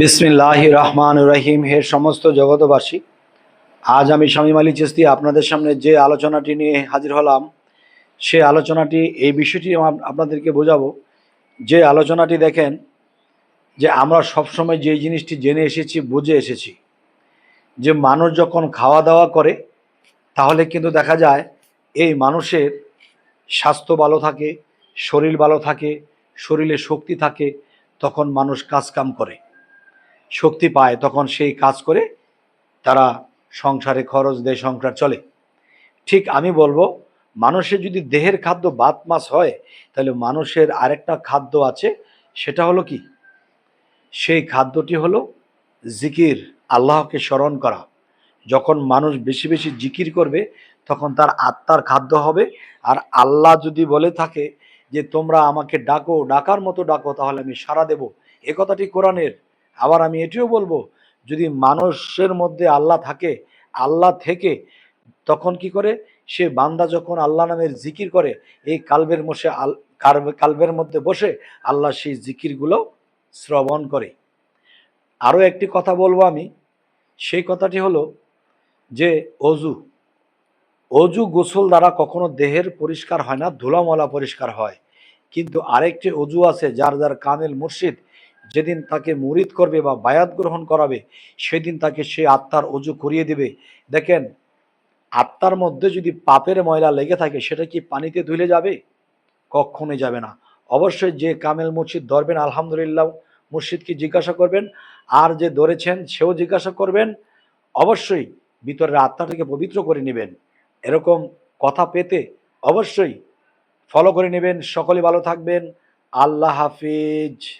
বিসমিল্লাহ রহমান রহিম হে সমস্ত জগতবাসী আজ আমি স্বামী আলী চিস্তি আপনাদের সামনে যে আলোচনাটি নিয়ে হাজির হলাম, সে আলোচনাটি, এই বিষয়টি আপনাদেরকে বোঝাবো। যে আলোচনাটি দেখেন, যে আমরা সবসময় যে জিনিসটি জেনে এসেছি, বুঝে এসেছি, যে মানুষ যখন খাওয়া দাওয়া করে, তাহলে কিন্তু দেখা যায়, এই মানুষের স্বাস্থ্য ভালো থাকে, শরীর ভালো থাকে, শরীরে শক্তি থাকে, তখন মানুষ কাজকাম করে। শক্তি পায়, তখন সেই কাজ করে তারা সংসারে খরচ দেয় সংসার চলে। ঠিক আমি বলব, মানুষের যদি দেহের খাদ্য বাত মাস হয়, তাহলে মানুষের আরেকটা খাদ্য আছে, সেটা হলো কি? সেই খাদ্যটি হলো জিকির, আল্লাহকে স্মরণ করা। যখন মানুষ বেশি বেশি জিকির করবে, তখন তার আত্মার খাদ্য হবে। আর আল্লাহ যদি বলে থাকে যে, তোমরা আমাকে ডাকো, ডাকার মতো ডাকো, তাহলে আমি সাড়া দেব। এ কথাটি কোরআনের আবার আমি এটিও বলব, যদি মানুষের মধ্যে আল্লাহ থাকে, আল্লাহ থেকে, তখন কি করে? সে বান্দা যখন আল্লাহ নামের জিকির করে, এই কালবের মশে আল কালবের মধ্যে বসে আল্লাহ সেই জিকিরগুলো শ্রবণ করে। আরও একটি কথা বলব আমি, সেই কথাটি হলো যে অজু অজু গোসল দ্বারা কখনো দেহের পরিষ্কার হয় না, ধুলামলা পরিষ্কার হয়। কিন্তু আরেকটি অজু আছে যার যার কামেল মুর্শিদ যেদিন তাকে মুরিদ করবে বা বায়াত গ্রহণ করাবে, সেদিন তাকে সে আত্মার অজু করিয়ে দিবে। দেখেন, আত্মার মধ্যে যদি পাপের ময়লা লেগে থাকে, সেটা কি পানিতে ধুলে যাবে? কখনোই যাবে না। অবশ্যই যে কামেল মুর্শিদ ধরবেন, আলহামদুলিল্লাহ মুর্শিদকে জিজ্ঞাসা করবেন, আর যে ধরেছেন সেও জিজ্ঞাসা করবেন। অবশ্যই ভিতরের আত্মাটাকে পবিত্র করে নেবেন। এরকম কথা পেতে অবশ্যই ফলো করে নেবেন। সকলে ভালো থাকবেন। আল্লাহ হাফিজ।